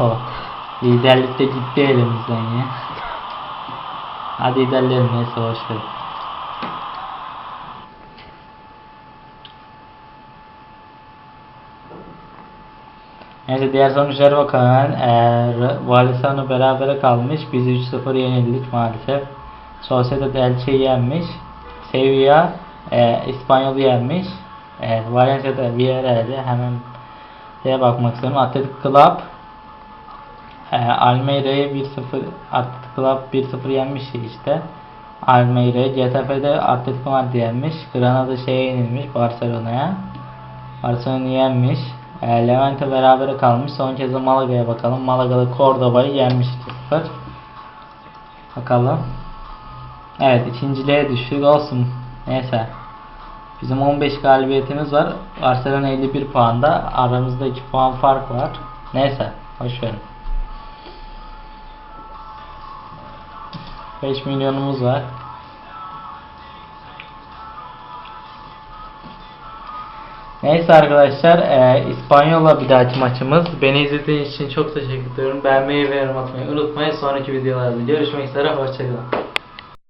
O. Liderlikte gitti elimizden ya. Hadi ilerleyelim neyse boş ver. Neyse diğer sonuçlara bakalım. Ee, Valisano berabere kalmış. Biz 3-0 yenildik maalesef. Sociedad Elche'yi yenmiş. Sevilla e, İspanyol'u yenmiş. E, Valencia'da Villarreal'i hemen şeye bakmak istiyorum. Athletic Club e, Almeyra'yı 1-0 Athletic Club 1-0 yenmiş işte. Almeyra'yı Getafe'de Atletico Madrid yenmiş. Granada şeye yenilmiş Barcelona'ya. Barcelona yenmiş. E, Levante berabere kalmış. Son kez de Malaga'ya bakalım. Malaga'da Cordoba'yı yenmiş 2-0. Bakalım. Evet ikinciliğe düştük olsun. Neyse. Bizim 15 galibiyetimiz var. Barcelona 51 puanda. Aramızda 2 puan fark var. Neyse. Hoş verin. 5 milyonumuz var. Neyse arkadaşlar, e, İspanyol'la bir dahaki maçımız. Beni izlediğiniz için çok teşekkür ediyorum. Beğenmeyi ve yorum atmayı unutmayın. Sonraki videolarda görüşmek üzere. Hoşçakalın.